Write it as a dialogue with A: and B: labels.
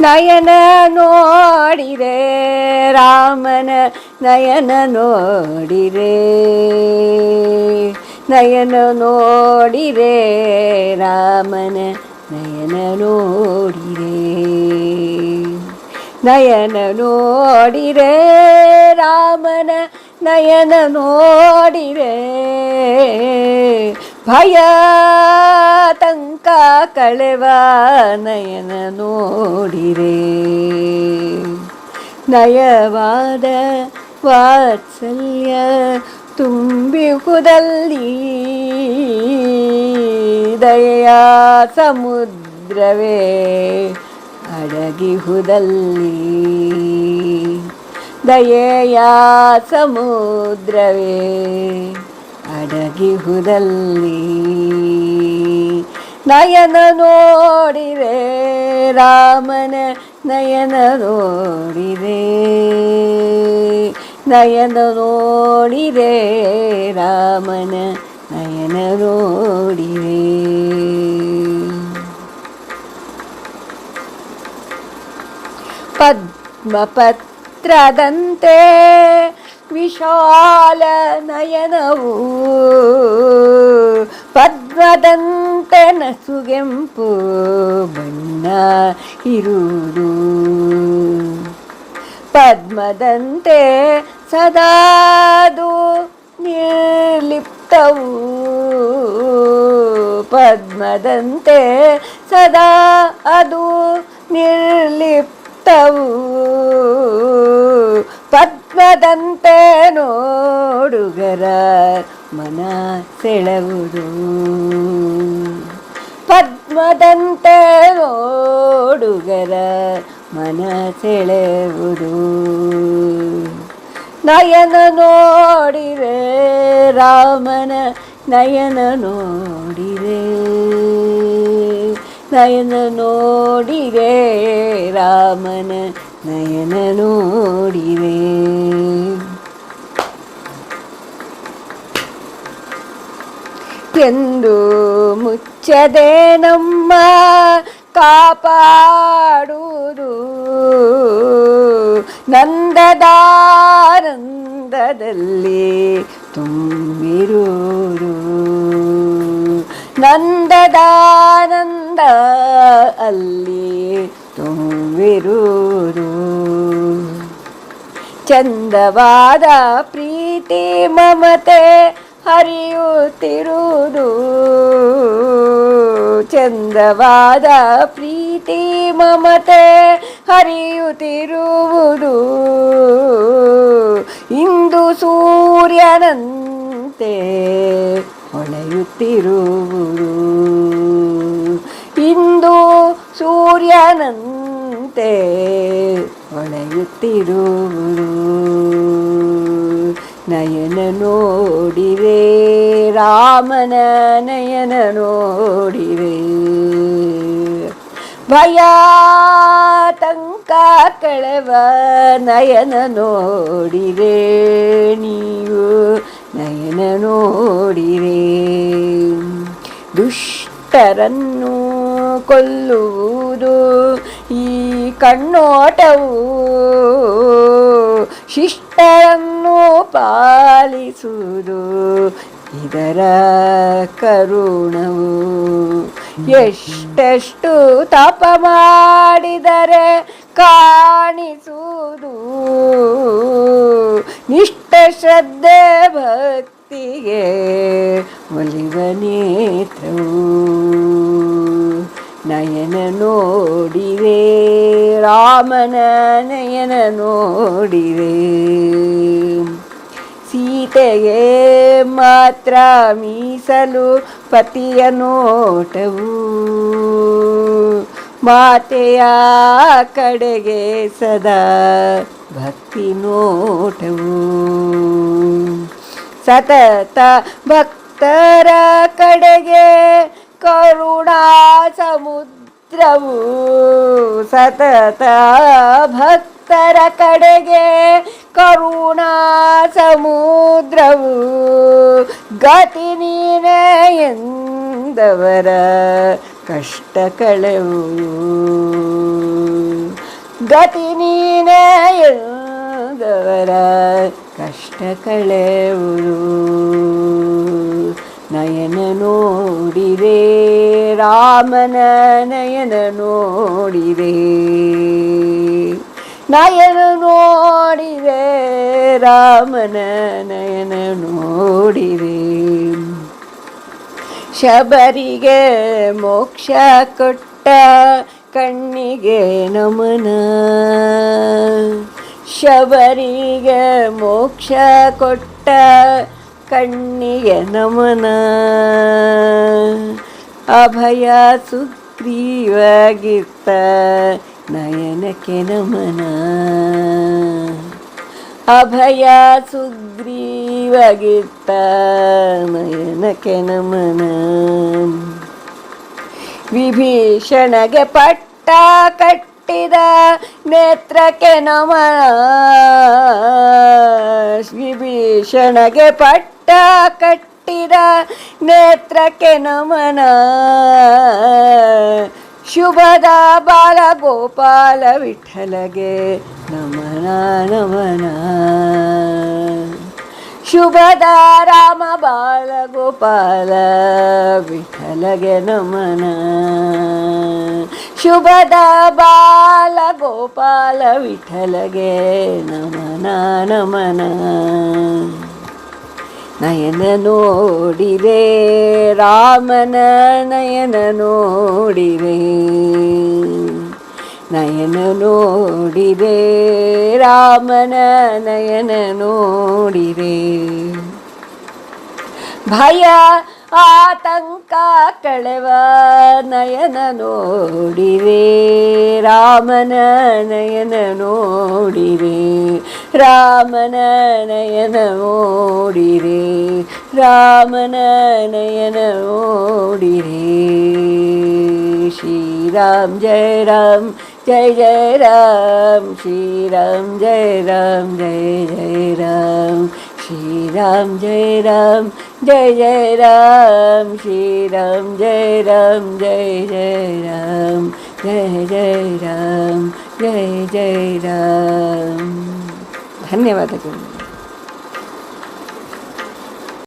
A: ನಯನ ನೋಡಿರೆ ರಾಮನ ನಯನ ನೋಡಿರೆ ನಯನ ನೋಡಿರೆ ರಾಮನ ನಯನ ನೋಡಿರೆ ನಯನ ನೋಡಿರೆ ರಾಮನ ನಯನ ನೋಡಿರೆ ಭಯ ತಂಕ ಕಳೆವ ನಯನ ನೋಡಿರೆ. ನಯವಾದ ವಾತ್ಸಲ್ಯ ತುಂಬಿಹುದಲ್ಲಿ ದಯೆಯ ಸಮುದ್ರವೇ ಅಡಗಿಹುದಲ್ಲಿ ದಯೆಯ ಸಮುದ್ರವೇ ಅಡಗಿಹುದಲ್ಲಿ. ನಯನ ನೋಡಿರೆ ರಾಮನ ನಯನ ನೋಡಿರೆ ನಯನ ನೋಡಿರೆ ರಾಮನ ನಯನ ನೋಡಿರೆ ಪದ್ಮಪತ್ರದಂತೆ ವಿಶಾಲ ನಯನವು ಪದ್ಮದಂತೆ ನಸುಗೆಂಪು ಬಣ್ಣ ಇರುವುದು. ಪದ್ಮದಂತೆ ಸದಾದು ನಿರ್ಲಿಪ್ತವು. ಪದ್ಮದಂತೆ ಸದಾ ಅದು ನಿರ್ಲಿಪ್ತವು. ಪದ್ಮದಂತೆ ನೋಡುಗರ ಮನ ಸೆಳೆವುದು. ಪದ್ಮದಂತೆ ನೋಡುಗರ ಮನ ಸೆಳೆವುದು. ನಯನ ನೋಡಿರೆ ರಾಮನ, ನಯನ ನೋಡಿರೆ ನಯನ ನೋಡಿರೆ ರಾಮನ ನಯನ ನೋಡಿವೆ. ಎಂದು ಮುಚ್ಚದೆ ನಮ್ಮ ಕಾಪಾಡುವುದು. ನಂದದಾನಂದದಲ್ಲಿ ತುಂಬಿರುವುದು. ನಂದದಾನಂದ ಅಲ್ಲಿ ತುಂಬಿರುವುದು. ಚಂದವಾದ ಪ್ರೀತಿ ಮಮತೆ ಹರಿಯುತ್ತಿರುವುದು. ಚಂದವಾದ ಪ್ರೀತಿ ಮಮತೆ ಹರಿಯುತ್ತಿರುವುದು. ಇಂದು ಸೂರ್ಯನಂತೆ ಹೊಳೆಯುತ್ತಿರುವುದು ಇಂದು ಸೂರ್ಯನಂತೆ ಹೊಳೆಯುತ್ತಿರುವುದು ನಯನ ನೋಡಿರೆ ರಾಮನ ನಯನ ನೋಡಿರೆ ಭಯ ತಂಕ ಕಳೆವ ನಯನ ನೋಡಿರೆ ನೀವು ನಯನ ನೋಡಿರೆ ದುಷ್ಟರನ್ನು ಕೊಲ್ಲುವುದು ಈ ಕಣ್ಣೋಟವು ಶಿಷ್ಟರನ್ನು ಪಾಲಿಸುವುದು. ಇದರ ಕರುಣವು ಎಷ್ಟೆಷ್ಟು ತಪ ಮಾಡಿದರೆ ಕಾಣಿಸುವುದು. ನಿಷ್ಠ ಶ್ರದ್ಧೆ ಭಕ್ತಿಗೆ ಒಲಿವ ನೇತ್ರವು. ನಯನ ನೋಡಿರೆ ರಾಮನ ನಯನ ನೋಡಿರೆ ಸೀತೆಗೆ ಮಾತ್ರ ಮೀಸಲು ಪತಿಯ ನೋಟವು. ಮಾತೆಯ ಕಡೆಗೆ ಸದಾ ಭಕ್ತಿ ನೋಟವು. ಸತತ ಭಕ್ತರ ಕಡೆಗೆ ಕರುಣಾ ಸಮುದ್ರವು ಸತತ ಭಕ್ತರ ಕಡೆಗೆ ಕರುಣಾ ಸಮುದ್ರವು ಗತಿ ನೀನೆ ಎಂದವರ ಕಷ್ಟ ಕಳೆವು. ಗತಿ ನೀನೆ ಎಂದವರ ಕಷ್ಟ ಕಳೆಯುವುದು ನಯನ ನೋಡಿದೆ ರಾಮನ ನಯನ ನೋಡಿದೆ ನಯನ ನೋಡಿದೆ ರಾಮನ ನಯನ ನೋಡಿದೆ ಶಬರಿಗೆ ಮೋಕ್ಷ ಕೊಟ್ಟ ಕಣ್ಣಿಗೆ ನಮನ ಶಬರಿಗೆ ಮೋಕ್ಷ ಕೊಟ್ಟ ಕಣ್ಣಿಗೆ ನಮನ. ಅಭಯ ಸುಗ್ರೀವಾಗಿತ್ತ ನಯನಕ್ಕೆ ನಮನ. ಅಭಯ ಸುಗ್ರೀವಗಿತ್ತ ನಯನಕ್ಕೆ ನಮನ. ವಿಭೀಷಣಗೆ ಪಟ್ಟ ಕಟ್ಟಿದ ನೇತ್ರಕ್ಕೆ ನಮನ. ವಿಭೀಷಣಗೆ ಪಟ್ಟ ಕಟ್ಟಿದ ನೇತ್ರಕ್ಕೆ ನಮನ. ಶುಭದ ಬಾಲ ಗೋಪಾಲ ವಿಠಲಗೆ ನಮನ ನಮನ. ಶುಭದ ರಾಮ ಬಾಲ ಗೋಪಾಲ ವಿಠಲಗೆ ನಮನ. ಶುಭದ ಬಾಲ ಗೋಪಾಲ ವಿಠಲಗೆ ನಮನ ನಮನ. ನಯನ ನೋಡಿರೆ ರಾಮನ ನಯನ ನೋಡಿರೆ ನಯನ ನೋಡಿರೆ ರಾಮನ ನಯನ ನೋಡಿರೆ ಭಯ, ಆತಂಕ ಕಳೆವ ನಯನ ನೋಡಿರೆ ರಾಮನ ನಯನ ನೋಡಿರೆ ராமநயனமோடிரே ராமநயனமோடிரே ஸ்ரீராம் ஜெய ராம் ஜெய ஜெய ராம் ஸ்ரீராம் ஜெய ராம் ஜெய ஜெய ராம் श्रीराम जय राम जय जय राम श्रीराम जय राम जय जय राम जय जय राम जय जय राम ధన్యవాదములు